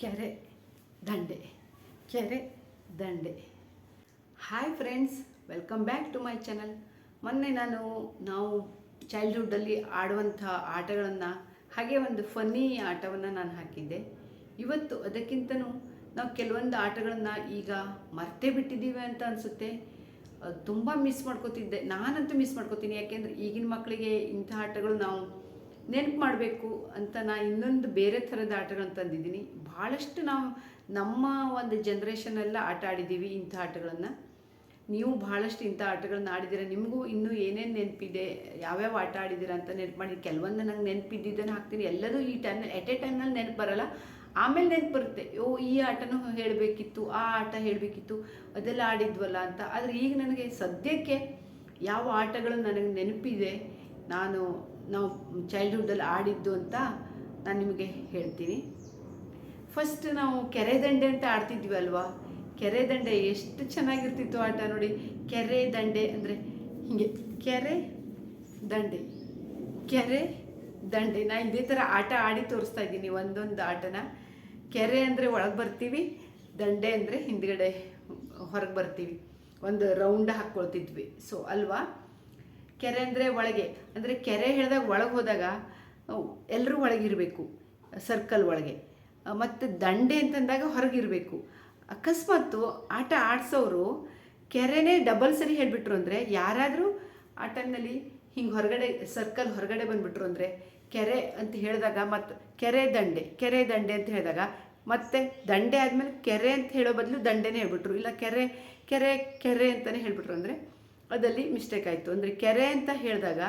ಕೆರೆ ದಂಡೆ ಕೆರೆ ದಂಡೆ. Hi friends welcome back to my channel ಮೊನ್ನೆ ನಾನು, ನಾವು ಚೈಲ್ಡ್ಹುಡ್ಡಲ್ಲಿ ಆಡುವಂಥ ಆಟಗಳನ್ನು, ಹಾಗೆ ಒಂದು ಫನ್ನಿ ಆಟವನ್ನು ನಾನು ಹಾಕಿದ್ದೆ. ಇವತ್ತು ಅದಕ್ಕಿಂತನೂ ನಾವು ಕೆಲವೊಂದು ಆಟಗಳನ್ನು ಈಗ ಮರ್ತೇ ಬಿಟ್ಟಿದ್ದೀವಿ ಅಂತ ಅನಿಸುತ್ತೆ. ತುಂಬ ಮಿಸ್ ಮಾಡ್ಕೋತಿದ್ದೆ. ನಾನಂತೂ ಮಿಸ್ ಮಾಡ್ಕೋತೀನಿ. ಯಾಕೆಂದರೆ ಈಗಿನ ಮಕ್ಕಳಿಗೆ ಇಂಥ ಆಟಗಳು ನಾವು ನೆನಪು ಮಾಡಬೇಕು ಅಂತ ನಾ ಇನ್ನೊಂದು ಬೇರೆ ಥರದ ಆಟಗಳನ್ನು ತಂದಿದ್ದೀನಿ. ಭಾಳಷ್ಟು ನಾವು ನಮ್ಮ ಒಂದು ಜನ್ರೇಷನೆಲ್ಲ ಆಟ ಆಡಿದ್ದೀವಿ ಇಂಥ ಆಟಗಳನ್ನು. ನೀವು ಭಾಳಷ್ಟು ಇಂಥ ಆಟಗಳನ್ನ ಆಡಿದ್ದೀರ. ನಿಮಗೂ ಇನ್ನೂ ಏನೇನು ನೆನಪಿದೆ? ಯಾವ್ಯಾವ ಆಟ ಆಡಿದ್ದೀರ ಅಂತ ನೆನಪು ಮಾಡಿ. ಕೆಲವೊಂದು ನಂಗೆ ನೆನಪಿದ್ದಿದ್ದನ್ನು ಹಾಕ್ತೀನಿ. ಎಲ್ಲದೂ ಈ ಟೈಮ್ ಎಟ್ ಎ ಟೈಮ್ನಲ್ಲಿ ನೆನಪು ಬರಲ್ಲ. ಆಮೇಲೆ ನೆನಪು ಬರುತ್ತೆ. ಓ, ಈ ಆಟನೂ ಹೇಳಬೇಕಿತ್ತು, ಆ ಆಟ ಹೇಳಬೇಕಿತ್ತು, ಅದೆಲ್ಲ ಆಡಿದ್ವಲ್ಲ ಅಂತ. ಆದರೆ ಈಗ ನನಗೆ ಸದ್ಯಕ್ಕೆ ಯಾವ ಆಟಗಳು ನನಗೆ ನೆನಪಿದೆ, ನಾನು ನಾವು ಚೈಲ್ಡ್ಹುಡ್ಡಲ್ಲಿ ಆಡಿದ್ದು ಅಂತ ನಾನು ನಿಮಗೆ ಹೇಳ್ತೀನಿ. ಫಸ್ಟ್ ನಾವು ಕೆರೆ ದಂಡೆ ಅಂತ ಆಡ್ತಿದ್ವಿ ಅಲ್ವಾ? ಕೆರೆ ದಂಡೆ ಎಷ್ಟು ಚೆನ್ನಾಗಿರ್ತಿತ್ತು ಆಟ ನೋಡಿ. ಕೆರೆ ದಂಡೆ ಅಂದರೆ ಹೀಗೆ ಕೆರೆ ದಂಡೆ ಕೆರೆ ದಂಡೆ. ನಾ ಇದೇ ಥರ ಆಟ ಆಡಿ ತೋರಿಸ್ತಾ ಇದ್ದೀನಿ ಒಂದೊಂದು ಆಟನ. ಕೆರೆ ಅಂದರೆ ಒಳಗೆ ಬರ್ತೀವಿ, ದಂಡೆ ಅಂದರೆ ಹಿಂದ್ಗಡೆ ಹೊರಗೆ ಬರ್ತೀವಿ. ಒಂದು ರೌಂಡ್ ಹಾಕ್ಕೊಳ್ತಿದ್ವಿ ಸೊ ಅಲ್ವಾ? ಕೆರೆ ಅಂದರೆ ಒಳಗೆ, ಅಂದರೆ ಕೆರೆ ಹೇಳಿದಾಗ ಒಳಗೆ ಹೋದಾಗ ಎಲ್ಲರೂ ಒಳಗಿರಬೇಕು ಸರ್ಕಲ್ ಒಳಗೆ. ಮತ್ತು ದಂಡೆ ಅಂತಂದಾಗ ಹೊರಗಿರಬೇಕು. ಅಕಸ್ಮಾತು ಆಟ ಆಡಿಸೋರು ಕೆರೆನೇ ಡಬಲ್ ಸರಿ ಹೇಳಿಬಿಟ್ರು ಅಂದರೆ ಯಾರಾದರೂ ಆ ಟೈಮ್ನಲ್ಲಿ ಹಿಂಗೆ ಹೊರಗಡೆ ಸರ್ಕಲ್ ಹೊರಗಡೆ ಬಂದುಬಿಟ್ರು ಅಂದರೆ ಕೆರೆ ಅಂತ ಹೇಳಿದಾಗ ಮತ್ತು ಕೆರೆ ದಂಡೆ ಕೆರೆ ದಂಡೆ ಅಂತ ಹೇಳಿದಾಗ ಮತ್ತೆ ದಂಡೆ ಆದಮೇಲೆ ಕೆರೆ ಅಂತ ಹೇಳೋ ಬದಲು ದಂಡೆನೇ ಹೇಳ್ಬಿಟ್ರು. ಇಲ್ಲ ಕೆರೆ ಕೆರೆ ಕೆರೆ ಅಂತಲೇ ಹೇಳ್ಬಿಟ್ರು ಅಂದರೆ ಅದಲ್ಲಿ ಮಿಸ್ಟೇಕ್ ಆಯಿತು. ಅಂದರೆ ಕೆರೆ ಅಂತ ಹೇಳಿದಾಗ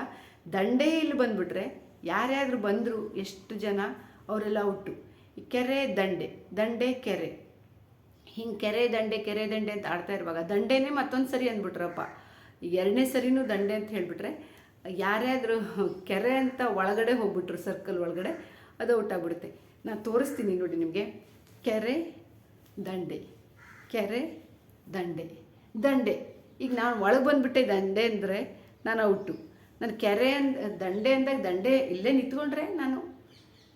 ದಂಡೆ ಇಲ್ಲಿ ಬಂದುಬಿಟ್ರೆ ಯಾರ್ಯಾರು ಬಂದರು ಎಷ್ಟು ಜನ ಅವರೆಲ್ಲ ಔಟು ಈ ಕೆರೆ, ದಂಡೆ ದಂಡೆ, ಕೆರೆ. ಹಿಂಗೆ ಕೆರೆ, ದಂಡೆ ಕೆರೆ, ದಂಡೆ ಅಂತ ಆಡ್ತಾ ಇರುವಾಗ ದಂಡೆನೇ ಮತ್ತೊಂದು ಸರಿ ಅಂದ್ಬಿಟ್ರಪ್ಪ. ಎರಡನೇ ಸರಿನೂ ದಂಡೆ ಅಂತ ಹೇಳಿಬಿಟ್ರೆ ಯಾರ್ಯಾದ್ರೂ ಕೆರೆ ಅಂತ ಒಳಗಡೆ ಹೋಗ್ಬಿಟ್ರು ಸರ್ಕಲ್ ಒಳಗಡೆ, ಅದು ಔಟ್ ಆಗ್ಬಿಡುತ್ತೆ ನಾನು ತೋರಿಸ್ತೀನಿ ನೋಡಿ ನಿಮಗೆ. ಕೆರೆ, ದಂಡೆ. ಕೆರೆ, ದಂಡೆ. ದಂಡೆ. ಈಗ ನಾನು ಒಳಗೆ ಬಂದುಬಿಟ್ಟೆ ದಂಡೆ ಅಂದರೆ ನಾನು ಔಟು. ನಾನು ಕೆರೆ ಅಂದ, ದಂಡೆ ಅಂದಾಗ ದಂಡೆ ಇಲ್ಲೇ ನಿಂತ್ಕೊಂಡ್ರೆ ನಾನು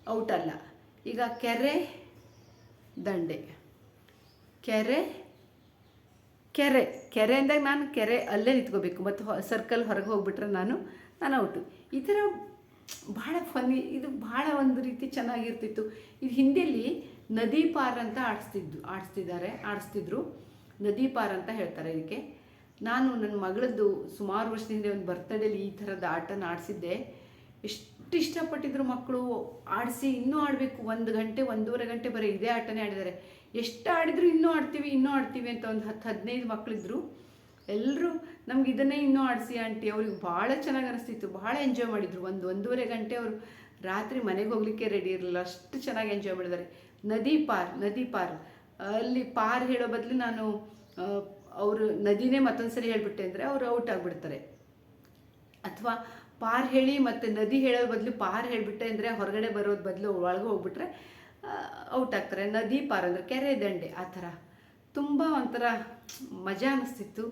ಔಟ್ ಅಲ್ಲ. ಈಗ ಕೆರೆ, ದಂಡೆ. ಕೆರೆ ಕೆರೆ. ಕೆರೆ ಅಂದಾಗ ನಾನು ಕೆರೆ ಅಲ್ಲೇ ನಿಂತ್ಕೋಬೇಕು. ಮತ್ತು ಸರ್ಕಲ್ ಹೊರಗೆ ಹೋಗ್ಬಿಟ್ರೆ ನಾನು ನಾನು ಔಟು. ಈ ಥರ ಭಾಳ ಫನ್ನಿ ಇದು ಭಾಳ ಒಂದು ರೀತಿ ಚೆನ್ನಾಗಿರ್ತಿತ್ತು. ಇದು ಹಿಂದಿಯಲ್ಲಿ ನದಿ ಪಾರ್ ಅಂತ ಆಡಿಸ್ತಿದ್ದು, ಆಡಿಸ್ತಿದ್ದಾರೆ, ಆಡಿಸ್ತಿದ್ರು. ನದಿ ಪಾರ್ ಅಂತ ಹೇಳ್ತಾರೆ ಇದಕ್ಕೆ. ನಾನು ನನ್ನ ಮಗಳದ್ದು ಸುಮಾರು ವರ್ಷದಿಂದ ಒಂದು ಬರ್ತಡೇಲಿ ಈ ಥರದ ಆಟನ ಆಡಿಸಿದ್ದೆ. ಎಷ್ಟು ಇಷ್ಟಪಟ್ಟಿದ್ರು ಮಕ್ಕಳು, ಆಡಿಸಿ ಇನ್ನೂ ಆಡಬೇಕು. ಒಂದು ಗಂಟೆ, ಒಂದೂವರೆ ಗಂಟೆ ಬರೀ ಇದೇ ಆಟನೇ ಆಡಿದ್ದಾರೆ. ಎಷ್ಟು ಆಡಿದ್ರು ಇನ್ನೂ ಆಡ್ತೀವಿ ಇನ್ನೂ ಆಡ್ತೀವಿ ಅಂತ ಒಂದು ಹತ್ತು ಹದಿನೈದು ಮಕ್ಕಳಿದ್ರು ಎಲ್ಲರೂ ನಮ್ಗೆ ಇದನ್ನೇ ಇನ್ನೂ ಆಡಿಸಿ ಆಂಟಿ, ಅವ್ರಿಗೆ ಭಾಳ ಚೆನ್ನಾಗಿ ಅನಿಸ್ತಿತ್ತು. ಭಾಳ ಎಂಜಾಯ್ ಮಾಡಿದರು. ಒಂದು ಒಂದೂವರೆ ಗಂಟೆ ಅವರು ರಾತ್ರಿ ಮನೆಗೆ ಹೋಗ್ಲಿಕ್ಕೆ ರೆಡಿ ಇರಲಿಲ್ಲ. ಅಷ್ಟು ಚೆನ್ನಾಗಿ ಎಂಜಾಯ್ ಮಾಡಿದ್ದಾರೆ. ನದಿ ಪಾರ್ ನದಿ ಪಾರ್. ಅಲ್ಲಿ ಪಾರ್ ಹೇಳೋ ಬದಲು ನಾನು ಅವರು ನದಿನೇ ಮತ್ತೊಂದು ಸರಿ ಹೇಳಿಬಿಟ್ಟೆ ಅಂದರೆ ಅವರು ಔಟ್ ಆಗಿಬಿಡ್ತಾರೆ. ಅಥವಾ ಪಾರ್ ಹೇಳಿ ಮತ್ತು ನದಿ ಹೇಳೋ ಬದಲು ಪಾರ್ ಹೇಳಿಬಿಟ್ಟೆ ಅಂದರೆ ಹೊರಗಡೆ ಬರೋದು ಬದಲು ಒಳಗೆ ಹೋಗ್ಬಿಟ್ರೆ ಔಟ್ ಆಗ್ತಾರೆ. ನದಿ ಪಾರ್ ಅಂದರೆ ಕೆರೆ ದಂಡೆ, ಆ ಥರ. ತುಂಬ ಒಂಥರ ಮಜಾ ಅನ್ನಿಸ್ತಿತ್ತು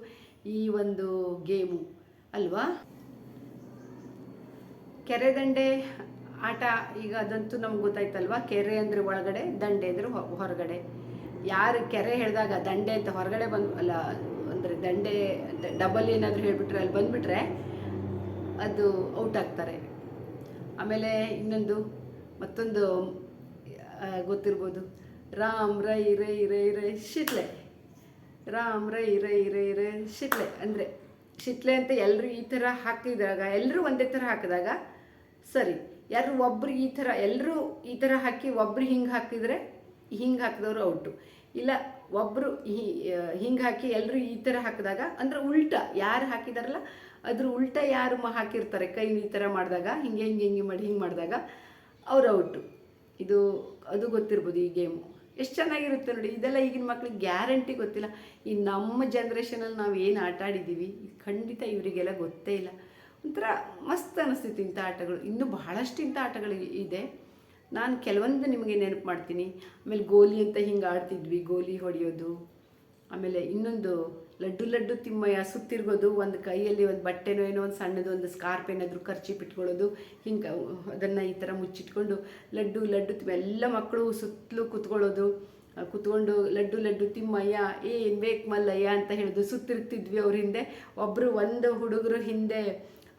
ಈ ಒಂದು ಗೇಮು, ಅಲ್ವಾ? ಕೆರೆ ದಂಡೆ ಆಟ ಈಗ ಅದಂತೂ ನಮ್ಗೆ ಗೊತ್ತಾಯ್ತಲ್ವಾ? ಕೆರೆ ಅಂದರೆ ಒಳಗಡೆ, ದಂಡೆ ಅಂದರೆ ಹೊರಗಡೆ. ಯಾರು ಕೆರೆ ಹೇಳಿದಾಗ ದಂಡೆ ಅಂತ ಹೊರಗಡೆ ಬಂದು ಅಲ್ಲ, ಅಂದರೆ ದಂಡೆ ಡಬಲ್ ಏನಾದರೂ ಹೇಳಿಬಿಟ್ರೆ ಅಲ್ಲಿ ಬಂದುಬಿಟ್ರೆ ಅದು ಔಟ್ ಆಗ್ತಾರೆ. ಆಮೇಲೆ ಇನ್ನೊಂದು, ಮತ್ತೊಂದು ಗೊತ್ತಿರ್ಬೋದು. ರಾಮ್, ರೈ ರೈ ರೈ ರೈ ಶಿತ್ಲೆ ರಾಮ್, ರೈ ರೈ ರೈ ರೈ ಶಿತ್ಲೆ ಅಂದರೆ ಶಿತ್ಲೆ ಅಂತ ಎಲ್ಲರೂ ಈ ಥರ ಹಾಕಿದಾಗ ಎಲ್ಲರೂ ಒಂದೇ ಥರ ಹಾಕಿದಾಗ ಸರಿ. ಯಾರು ಒಬ್ರು ಈ ಥರ ಎಲ್ಲರೂ ಈ ಥರ ಹಾಕಿ ಒಬ್ರು ಹಿಂಗೆ ಹಾಕಿದರೆ, ಹಿಂಗೆ ಹಾಕಿದವರು ಔಟು. ಇಲ್ಲ ಒಬ್ಬರು ಹಿಂಗೆ ಹಾಕಿ ಎಲ್ಲರೂ ಈ ಥರ ಹಾಕಿದಾಗ, ಅಂದರೆ ಉಲ್ಟ, ಯಾರು ಹಾಕಿದಾರಲ್ಲ, ಅದ್ರ ಉಲ್ಟ ಯಾರು ಹಾಕಿರ್ತಾರೆ ಕೈ ಈ ಥರ ಮಾಡಿದಾಗ, ಹಿಂಗೆ ಹಿಂಗೆ ಹಿಂಗೆ ಮಾಡಿ, ಹಿಂಗೆ ಮಾಡಿದಾಗ, ಅವ್ರು ಔಟು. ಇದು, ಅದು ಗೊತ್ತಿರ್ಬೋದು ಈ ಗೇಮು. ಎಷ್ಟು ಚೆನ್ನಾಗಿರುತ್ತೆ ನೋಡಿ, ಇದೆಲ್ಲ ಈಗಿನ ಮಕ್ಳಿಗೆ ಗ್ಯಾರಂಟಿ ಗೊತ್ತಿಲ್ಲ. ಈ ನಮ್ಮ ಜನ್ರೇಷನಲ್ಲಿ ನಾವು ಏನು ಆಟ ಆಡಿದ್ದೀವಿ ಖಂಡಿತ ಇವರಿಗೆಲ್ಲ ಗೊತ್ತೇ ಇಲ್ಲ. ಒಂಥರ ಮಸ್ತ್ ಅನ್ನಿಸ್ತಿತ್ತು ಇಂಥ ಆಟಗಳು. ಇನ್ನೂ ಬಹಳಷ್ಟು ಇಂಥ ಆಟಗಳು ಇದೆ. ನಾನು ಕೆಲವೊಂದು ನಿಮಗೆ ನೆನಪು ಮಾಡ್ತೀನಿ. ಆಮೇಲೆ ಗೋಲಿ ಅಂತ ಹಿಂಗೆ ಆಡ್ತಿದ್ವಿ, ಗೋಲಿ ಹೊಡೆಯೋದು. ಆಮೇಲೆ ಇನ್ನೊಂದು ಲಡ್ಡು ಲಡ್ಡು ತಿಮ್ಮಯ್ಯ ಸುತ್ತಿರ್ಬೋದು ಒಂದು ಕೈಯಲ್ಲಿ ಒಂದು ಬಟ್ಟೆನೋ ಏನೋ ಒಂದು ಸಣ್ಣದು ಒಂದು ಸ್ಕಾರ್ಪ್ ಏನಾದರೂ ಖರ್ಚಿ ಬಿಟ್ಕೊಳ್ಳೋದು ಹಿಂಗೆ ಅದನ್ನು ಈ ಥರ ಮುಚ್ಚಿಟ್ಕೊಂಡು ಲಡ್ಡು ಲಡ್ಡು ತಿಮ್ಮ ಎಲ್ಲ ಮಕ್ಕಳು ಸುತ್ತಲೂ ಕುತ್ಕೊಳ್ಳೋದು. ಕುತ್ಕೊಂಡು ಲಡ್ಡು ಲಡ್ಡು ತಿಮ್ಮಯ್ಯ ಏನು ಬೇಕು ಮಲ್ಲಯ್ಯ ಅಂತ ಹೇಳೋದು. ಸುತ್ತಿರ್ತಿದ್ವಿ ಅವ್ರ ಹಿಂದೆ. ಒಬ್ಬರು ಒಂದು ಹುಡುಗರು ಹಿಂದೆ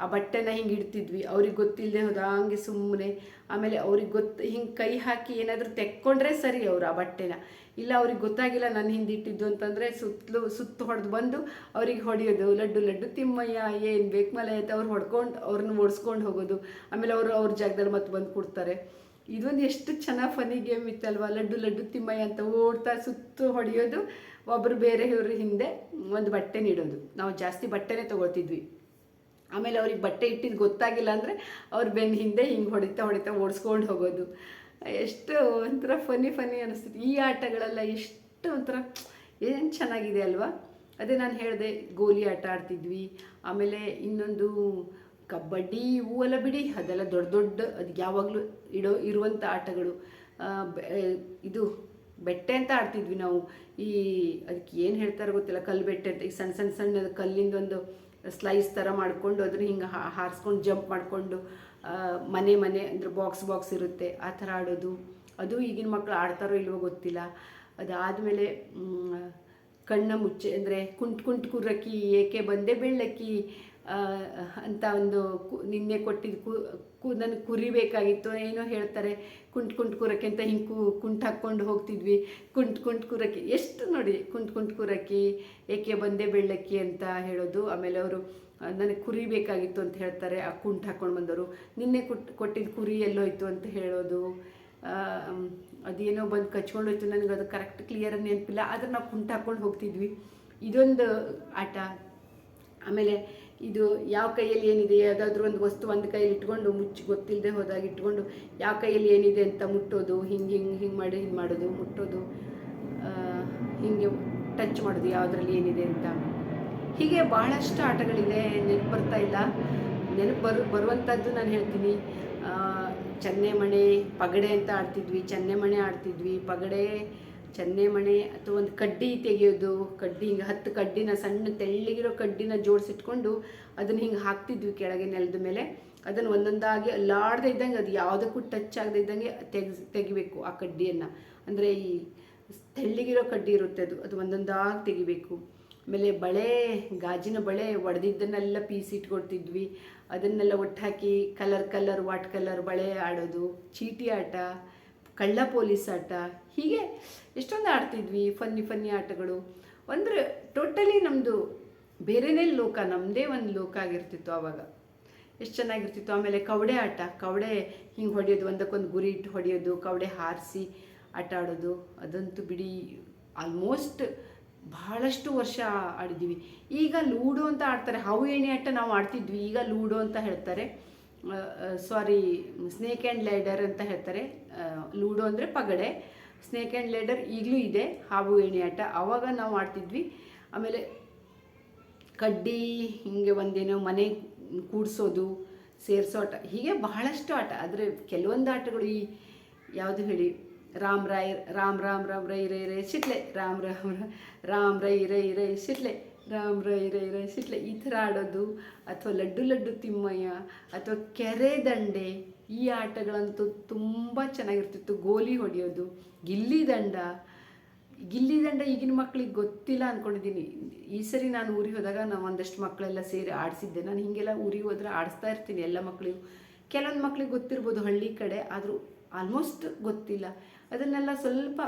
ಆ ಬಟ್ಟೆನ ಹಿಂಗೆ ಇಡ್ತಿದ್ವಿ. ಅವ್ರಿಗೆ ಗೊತ್ತಿಲ್ಲದೆ ಹೋದ ಹಂಗೆ ಸುಮ್ಮನೆ ಆಮೇಲೆ ಅವ್ರಿಗೆ ಗೊತ್ತು ಹಿಂಗೆ ಕೈ ಹಾಕಿ ಏನಾದರೂ ತೆಕ್ಕೊಂಡ್ರೆ ಸರಿ ಅವರು ಆ ಬಟ್ಟೆನ. ಇಲ್ಲ ಅವ್ರಿಗೆ ಗೊತ್ತಾಗಿಲ್ಲ ನಾನು ಹಿಂದೆ ಇಟ್ಟಿದ್ದು ಅಂತಂದರೆ ಸುತ್ತಲೂ ಸುತ್ತು ಹೊಡೆದು ಬಂದು ಅವ್ರಿಗೆ ಹೊಡೆಯೋದು. ಲಡ್ಡು ಲಡ್ಡು ತಿಮ್ಮಯ್ಯ, ಏನು ಬೇಕು ಅಂತ ಅವ್ರು ಹೊಡ್ಕೊಂಡು ಅವ್ರನ್ನ ಓಡಿಸ್ಕೊಂಡು ಹೋಗೋದು. ಆಮೇಲೆ ಅವರು ಅವ್ರ ಜಾಗದಲ್ಲಿ ಮತ್ತೆ ಬಂದು ಕೊಡ್ತಾರೆ. ಇದೊಂದು ಎಷ್ಟು ಚೆನ್ನಾಗಿ ಫನಿ ಗೇಮ್ ಇತ್ತಲ್ವ? ಲಡ್ಡು ಲಡ್ಡು, ತಿಮ್ಮಯ್ಯ ಅಂತ ಓಡ್ತಾ ಸುತ್ತು ಹೊಡೆಯೋದು ಒಬ್ಬರು ಬೇರೆ ಬೇರೆಯವ್ರ ಹಿಂದೆ ಒಂದು ಬಟ್ಟೆ ನೀಡೋದು. ನಾವು ಜಾಸ್ತಿ ಬಟ್ಟೆನೇ ತೊಗೊಳ್ತಿದ್ವಿ. ಆಮೇಲೆ ಅವ್ರಿಗೆ ಬಟ್ಟೆ ಇಟ್ಟಿದ್ದು ಗೊತ್ತಾಗಿಲ್ಲ ಅಂದರೆ ಅವ್ರು ಬೆನ್ನ ಹಿಂದೆ ಹಿಂಗೆ ಹೊಡಿತಾ ಹೊಡಿತಾ ಓಡಿಸ್ಕೊಂಡು ಹೋಗೋದು. ಎಷ್ಟು ಒಂಥರ ಫನಿ ಫನಿ ಅನಿಸ್ತಿತ್ತು. ಈ ಆಟಗಳೆಲ್ಲ ಎಷ್ಟು ಒಂಥರ, ಏನು ಚೆನ್ನಾಗಿದೆ ಅಲ್ವಾ? ಅದೇ ನಾನು ಹೇಳಿದೆ, ಗೋಲಿ ಆಟ ಆಡ್ತಿದ್ವಿ. ಆಮೇಲೆ ಇನ್ನೊಂದು ಕಬಡ್ಡಿ ಇವು ಎಲ್ಲ ಬಿಡಿ, ಅದೆಲ್ಲ ದೊಡ್ಡ ದೊಡ್ಡ ಅದು ಯಾವಾಗಲೂ ಇಡೋ ಇರುವಂಥ ಆಟಗಳು. ಇದು ಬೆಟ್ಟೆ ಅಂತ ಆಡ್ತಿದ್ವಿ ನಾವು. ಈ ಅದಕ್ಕೆ ಏನು ಹೇಳ್ತಾರೆ ಗೊತ್ತಿಲ್ಲ, ಕಲ್ಲು ಬೆಟ್ಟೆ ಅಂತ. ಈ ಸಣ್ಣ ಸಣ್ಣ ಸಣ್ಣ ಕಲ್ಲಿಂದ ಒಂದು ಸ್ಲೈಸ್ ಥರ ಮಾಡಿಕೊಂಡು ಅದನ್ನ ಹಿಂಗೆ ಹಾರಿಸ್ಕೊಂಡು ಜಂಪ್ ಮಾಡಿಕೊಂಡು ಮನೆ ಮನೆ ಅಂದರೆ ಬಾಕ್ಸ್ ಬಾಕ್ಸ್ ಇರುತ್ತೆ, ಆ ಥರ ಆಡೋದು. ಅದು ಈಗಿನ ಮಕ್ಕಳು ಆಡ್ತಾರೋ ಇಲ್ವೋ ಗೊತ್ತಿಲ್ಲ. ಅದಾದಮೇಲೆ ಕಣ್ಣ ಮುಚ್ಚೆ ಅಂದರೆ ಕುಂಟ್ ಕುಂಟ್ ಕುರ್ರಕ್ಕಿ, ಏಕೆ ಬಂದೆ ಬೆಳ್ಳಕ್ಕಿ ಅಂತ ಒಂದು ನಿನ್ನೆ ಕೊಟ್ಟಿದ್ದ ಕು ನನಗೆ ಕುರಿಬೇಕಾಗಿತ್ತು ಏನೋ ಹೇಳ್ತಾರೆ, ಕುಂಟ್ ಕುಂಟ್ ಕೂರಕ್ಕೆ ಅಂತ ಹಿಂಗೆ ಕು ಕುಂಟ್ ಹಾಕ್ಕೊಂಡು ಹೋಗ್ತಿದ್ವಿ. ಕುಂಟ್ ಕುಂಟ್ ಕೂರಕ್ಕೆ, ಎಷ್ಟು ನೋಡಿ, ಕುಂಟ್ ಕುಂಟ್ ಕೂರಕ್ಕೆ, ಏಕೆ ಬಂದೆ ಬೆಳ್ಳಕ್ಕಿ ಅಂತ ಹೇಳೋದು. ಆಮೇಲೆ ಅವರು, ನನಗೆ ಕುರಿ ಬೇಕಾಗಿತ್ತು ಅಂತ ಹೇಳ್ತಾರೆ, ಆ ಕುಂಟ್ ಹಾಕ್ಕೊಂಡು ಬಂದವರು. ನಿನ್ನೆ ಕೊಟ್ಟು ಕೊಟ್ಟಿದ್ದು ಕುರಿ ಎಲ್ಲೋಯ್ತು ಅಂತ ಹೇಳೋದು. ಅದೇನೋ ಬಂದು ಕಚ್ಕೊಂಡೋಯ್ತು, ನನಗೆ ಅದು ಕರೆಕ್ಟ್ ಕ್ಲಿಯರ್ ನೆನಪಿಲ್ಲ. ಆದರೆ ನಾವು ಕುಂಟ್ ಹಾಕ್ಕೊಂಡು ಹೋಗ್ತಿದ್ವಿ. ಇದೊಂದು ಆಟ. ಆಮೇಲೆ ಇದು ಯಾವ ಕೈಯಲ್ಲಿ ಏನಿದೆ, ಯಾವುದಾದ್ರೂ ಒಂದು ವಸ್ತು ಒಂದು ಕೈಯಲ್ಲಿ ಇಟ್ಕೊಂಡು ಮುಚ್ಚಿ ಗೊತ್ತಿಲ್ಲದೆ ಹೋದಾಗ ಇಟ್ಕೊಂಡು ಯಾವ ಕೈಯಲ್ಲಿ ಏನಿದೆ ಅಂತ ಮುಟ್ಟೋದು, ಹಿಂಗೆ ಹಿಂಗೆ ಹಿಂಗೆ ಮಾಡಿ, ಹಿಂಗೆ ಮಾಡೋದು, ಮುಟ್ಟೋದು ಹೀಗೆ ಟಚ್ ಮಾಡೋದು ಯಾವುದ್ರಲ್ಲಿ ಏನಿದೆ ಅಂತ. ಹೀಗೆ ಬಹಳಷ್ಟು ಆಟಗಳಿದೆ, ನೆನಪು ಬರ್ತಾ ಇಲ್ಲ. ನೆನಪು ಬರು ಬರುವಂಥದ್ದು ನಾನು ಹೇಳ್ತೀನಿ ಚನ್ನೆ ಚನ್ನೆಮಣೆ ಪಗಡೆ ಅಂತ ಆಡ್ತಿದ್ವಿ ಚನ್ನೆಮಣೆ ಆಡ್ತಿದ್ವಿ, ಪಗಡೆ ಚನ್ನೆಮಣೆ ಅಥವಾ ಒಂದು ಕಡ್ಡಿ ತೆಗೆಯೋದು, ಕಡ್ಡಿ ಹಿಂಗೆ ಹತ್ತು ಕಡ್ಡಿನ ಸಣ್ಣ ತೆಳ್ಳಗಿರೋ ಕಡ್ಡಿನ ಜೋಡಿಸಿಟ್ಕೊಂಡು ಅದನ್ನು ಹಿಂಗೆ ಹಾಕ್ತಿದ್ವಿ ಕೆಳಗೆ ನೆಲದ ಮೇಲೆ. ಅದನ್ನು ಒಂದೊಂದಾಗಿ ಅಲ್ಲಾಡದೆ ಇದ್ದಂಗೆ ಅದು ಯಾವುದಕ್ಕೂ ಟಚ್ ಆಗದೆ ಇದ್ದಂಗೆ ತೆಗ್ ತೆಗಿಬೇಕು ಆ ಕಡ್ಡಿಯನ್ನು. ಅಂದರೆ ಈ ತೆಳ್ಳಗಿರೋ ಕಡ್ಡಿ ಇರುತ್ತೆ ಅದು ಅದು ಒಂದೊಂದಾಗಿ ತೆಗಿಬೇಕು. ಆಮೇಲೆ ಬಳೆ, ಗಾಜಿನ ಬಳೆ ಒಡೆದಿದ್ದನ್ನೆಲ್ಲ ಪೀಸ್ ಇಟ್ಕೊಡ್ತಿದ್ವಿ. ಅದನ್ನೆಲ್ಲ ಒಟ್ಟು ಹಾಕಿ ಕಲರ್ ಕಲರ್ ವಾಟ್ ಕಲರ್ ಬಳೆ ಆಡೋದು, ಚೀಟಿ ಆಟ ಕಳ್ಳ ಪೊಲೀಸ್ ಆಟ, ಹೀಗೆ ಎಷ್ಟೊಂದು ಆಡ್ತಿದ್ವಿ, ಫನ್ನಿ ಫನ್ನಿ ಆಟಗಳು. ಅಂದರೆ ಟೋಟಲಿ ನಮ್ಮದು ಬೇರೆನೇ ಲೋಕ ನಮ್ಮದೇ ಒಂದು ಲೋಕ ಆಗಿರ್ತಿತ್ತು ಆವಾಗ ಎಷ್ಟು ಚೆನ್ನಾಗಿರ್ತಿತ್ತು. ಆಮೇಲೆ ಕವಡೆ ಆಟ, ಕವಡೆ ಹಿಂಗೆ ಹೊಡೆಯೋದು, ಒಂದಕ್ಕೊಂದು ಗುರಿ ಇಟ್ಟು ಹೊಡೆಯೋದು, ಕವಡೆ ಹಾರಿಸಿ ಆಟ ಆಡೋದು, ಅದಂತೂ ಬಿಡಿ ಆಲ್ಮೋಸ್ಟ್ ಬಹಳಷ್ಟು ವರ್ಷ ಆಡಿದ್ದೀವಿ. ಈಗ ಲೂಡೋ ಅಂತ ಆಡ್ತಾರೆ. ಹಾವು ಏಣಿ ಆಟ ನಾವು ಆಡ್ತಿದ್ವಿ. ಈಗ ಲೂಡೋ ಅಂತ ಹೇಳ್ತಾರೆ. ಸಾರಿ ಸ್ನೇಕ್ ಆ್ಯಂಡ್ ಲ್ಯಾಡರ್ ಅಂತ ಹೇಳ್ತಾರೆ. ಲೂಡೋ ಅಂದರೆ ಪಗಡೆ. ಸ್ನೇಕ್ ಆ್ಯಂಡ್ ಲ್ಯಾಡರ್ ಈಗಲೂ ಇದೆ, ಹಾವು, ಏಣಿ ಆಟ. ಆವಾಗ ನಾವು ಆಡ್ತಿದ್ವಿ. ಆಮೇಲೆ ಕಡ್ಡಿ, ಹೀಗೆ ಒಂದೇನೋ ಮನೆ ಕೂಡಿಸೋದು, ಸೇರಿಸೋ ಆಟ. ಹೀಗೆ ಬಹಳಷ್ಟು ಆಟ. ಆದರೆ ಕೆಲವೊಂದು ಆಟಗಳು ಈ ಯಾವುದು ಹೇಳಿ, ರಾಮ್ ರಾಯ್, ರಾಮ್ ರಾಮ್ ರಾಮ್ ರೈ ರೈ ರೈ ಸಿಟ್ಲೆ ರಾಮ್ ರಾಮ್ ರಾಮ್ ರೈ ರೈ ರೈ ಸಿಟ್ಲೆ ರಾಮ್, ರೈ ರೈ ರೈ, ಸಿಟ್ಲೆ ಈ ಥರ ಆಡೋದು, ಅಥವಾ ಲಡ್ಡು ಲಡ್ಡು ತಿಮ್ಮಯ್ಯ, ಅಥವಾ ಕೆರೆ ದಂಡೆ, ಈ ಆಟಗಳಂತೂ ತುಂಬ ಚೆನ್ನಾಗಿರ್ತಿತ್ತು. ಗೋಲಿ ಹೊಡೆಯೋದು, ಗಿಲ್ಲಿ ದಂಡ. ಗಿಲ್ಲಿ ದಂಡ ಈಗಿನ ಮಕ್ಕಳಿಗೆ ಗೊತ್ತಿಲ್ಲ ಅಂದ್ಕೊಂಡಿದ್ದೀನಿ ಈ ಸರಿ ನಾನು ಊರಿಗೆ ಹೋದಾಗ ನಾವು ಒಂದಷ್ಟು ಮಕ್ಕಳೆಲ್ಲ ಸೇರಿ ಆಡಿಸಿದ್ದೆ. ನಾನು ಹೀಗೆಲ್ಲ ಊರಿಗೆ ಹೋದ್ರೆ ಆಡಿಸ್ತಾ ಇರ್ತೀನಿ ಎಲ್ಲ ಮಕ್ಕಳಿಗೂ ಕೆಲವೊಂದು ಮಕ್ಳಿಗೆ ಗೊತ್ತಿರ್ಬೋದು ಹಳ್ಳಿ ಕಡೆ, ಆದರೂ ಆಲ್ಮೋಸ್ಟ್ ಗೊತ್ತಿಲ್ಲ. ಅದನ್ನೆಲ್ಲ ಸ್ವಲ್ಪ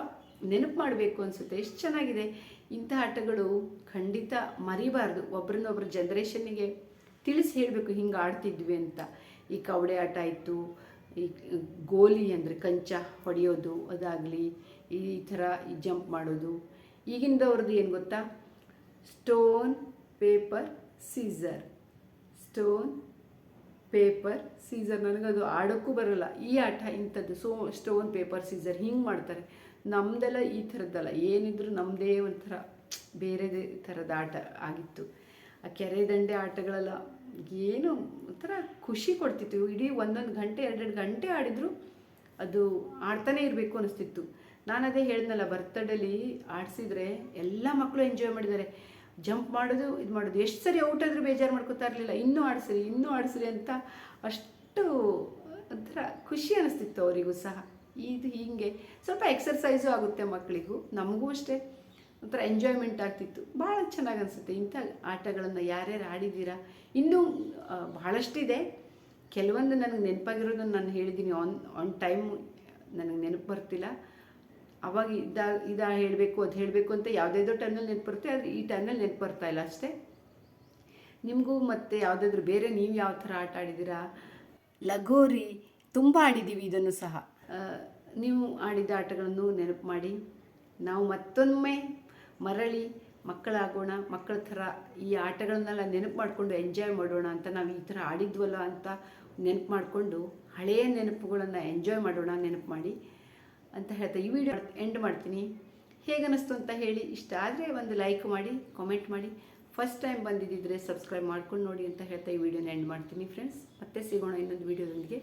ನೆನಪು ಮಾಡಬೇಕು ಅನಿಸುತ್ತೆ. ಎಷ್ಟು ಚೆನ್ನಾಗಿದೆ. ಇಂಥ ಆಟಗಳು ಖಂಡಿತ ಮರಿಬಾರ್ದು. ಒಬ್ರನ್ನೊಬ್ರು ಜನ್ರೇಷನ್ನಿಗೆ ತಿಳಿಸಿ ಹೇಳಬೇಕು ಹಿಂಗೆ ಆಡ್ತಿದ್ವಿ ಅಂತ. ಈ ಕವಡೆ ಆಟ ಆಯಿತು, ಈ ಗೋಲಿ ಅಂದರೆ ಕಂಚ ಹೊಡೆಯೋದು ಅದಾಗಲಿ, ಈ ಥರ ಈ ಜಂಪ್ ಮಾಡೋದು. ಈಗಿನದವ್ರದ್ದು ಏನು ಗೊತ್ತಾ? Stone paper scissor stone paper scissor ನನಗದು ಆಡೋಕ್ಕೂ ಬರೋಲ್ಲ. ಈ ಆಟ ಇಂಥದ್ದು. ಸೋ ಸ್ಟೋನ್ ಪೇಪರ್ ಸೀಸರ್ ಹಿಂಗೆ ಮಾಡ್ತಾರೆ. ನಮ್ಮದೆಲ್ಲ ಈ ಥರದ್ದಲ್ಲ. ಏನಿದ್ರು ನಮ್ಮದೇ ಒಂಥರ ಬೇರೆದೇ ಥರದ ಆಟ ಆಗಿತ್ತು. ಆ ಕೆರೆ ದಂಡೆ ಆಟಗಳೆಲ್ಲ ಏನು ಒಂಥರ ಖುಷಿ ಕೊಡ್ತಿತ್ತು. ಇಡೀ ಒಂದೊಂದು ಗಂಟೆ, ಎರಡೆರಡು ಗಂಟೆ ಆಡಿದ್ರು ಅದು ಆಡ್ತಾನೆ ಇರಬೇಕು ಅನಿಸ್ತಿತ್ತು. ನಾನು ಅದೇ ಹೇಳಿದ್ನಲ್ಲ, ಬರ್ತಡೇಲಿ ಆಡಿಸಿದ್ರೆ ಎಲ್ಲ ಮಕ್ಕಳು ಎಂಜಾಯ್ ಮಾಡಿದ್ದಾರೆ. ಜಂಪ್ ಮಾಡೋದು, ಇದು ಮಾಡೋದು. ಎಷ್ಟು ಸರಿ ಔಟ್ ಆದರೂ ಬೇಜಾರು ಮಾಡ್ಕೋತಾ ಇರಲಿಲ್ಲ. ಇನ್ನೂ ಆಡಿಸ್ರಿ ಇನ್ನೂ ಆಡಿಸ್ರಿ ಅಂತ ಅಷ್ಟು ಒಂಥರ ಖುಷಿ ಅನಿಸ್ತಿತ್ತು ಅವರಿಗೂ ಸಹ. ಇದು ಹೀಗೆ. ಸ್ವಲ್ಪ ಎಕ್ಸರ್ಸೈಸು ಆಗುತ್ತೆ ಮಕ್ಕಳಿಗೂ ನಮಗೂ ಅಷ್ಟೇ. ಒಂಥರ ಎಂಜಾಯ್ಮೆಂಟ್ ಆಗ್ತಿತ್ತು. ಭಾಳ ಚೆನ್ನಾಗಿ ಅನಿಸುತ್ತೆ. ಇಂಥ ಆಟಗಳನ್ನು ಯಾರ್ಯಾರು ಆಡಿದ್ದೀರಾ? ಇನ್ನೂ ಬಹಳಷ್ಟಿದೆ ಕೆಲವೊಂದು ನನಗೆ ನೆನಪಾಗಿರೋದನ್ನು ನಾನು ಹೇಳಿದ್ದೀನಿ ಆನ್ ಆನ್ ಟೈಮ್ ನನಗೆ ನೆನಪು ಬರ್ತಿಲ್ಲ. ಅವಾಗ ಇದ ಇದ ಹೇಳಬೇಕು, ಅದು ಹೇಳಬೇಕು ಅಂತ ಯಾವುದಾದ್ರೂ ಟೈಮಲ್ಲಿ ನೆನಪು ಬರುತ್ತೆ. ಆದರೆ ಈ ಟೈಮಲ್ಲಿ ನೆನಪು ಬರ್ತಾ ಇಲ್ಲ ಅಷ್ಟೇ. ನಿಮಗೂ ಮತ್ತು ಯಾವುದಾದ್ರೂ ಬೇರೆ, ನೀವು ಯಾವ ಥರ ಆಟ ಆಡಿದ್ದೀರಾ? ಲಗೋರಿ, ತುಂಬ ಆಡಿದ್ದೀವಿ ಇದನ್ನು ಸಹ. ನೀವು ಆಡಿದ ಆಟಗಳನ್ನು ನೆನಪು ಮಾಡಿ. ನಾವು ಮತ್ತೊಮ್ಮೆ ಮರಳಿ ಮಕ್ಕಳಾಗೋಣ, ಮಕ್ಕಳ ಥರ ಈ ಆಟಗಳನ್ನೆಲ್ಲ ನೆನಪು ಮಾಡಿಕೊಂಡು ಎಂಜಾಯ್ ಮಾಡೋಣ ಅಂತ ನಾವು ಈ ಥರ ಆಡಿದ್ವಲ್ಲ ಅಂತ ನೆನಪು ಮಾಡಿಕೊಂಡು ಹಳೆಯ ನೆನಪುಗಳನ್ನು ಎಂಜಾಯ್ ಮಾಡೋಣ ನೆನಪು ಮಾಡಿ ಅಂತ ಹೇಳ್ತಾ ಈ ವಿಡಿಯೋ ಎಂಡ್ ಮಾಡ್ತೀನಿ. ಹೇಗನ್ನಿಸ್ತು ಅಂತ ಹೇಳಿ ಇಷ್ಟ ಆದರೆ ಒಂದು ಲೈಕ್ ಮಾಡಿ, ಕಾಮೆಂಟ್ ಮಾಡಿ. ಫಸ್ಟ್ ಟೈಮ್ ಬಂದಿದ್ದಿದ್ರೆ ಸಬ್ಸ್ಕ್ರೈಬ್ ಮಾಡ್ಕೊಂಡು ನೋಡಿ ಅಂತ ಹೇಳ್ತಾ ಈ ವಿಡಿಯೋನ ಎಂಡ್ ಮಾಡ್ತೀನಿ ಫ್ರೆಂಡ್ಸ್. ಮತ್ತೆ ಸಿಗೋಣ ಇನ್ನೊಂದು ವಿಡಿಯೋದೊಂದಿಗೆ.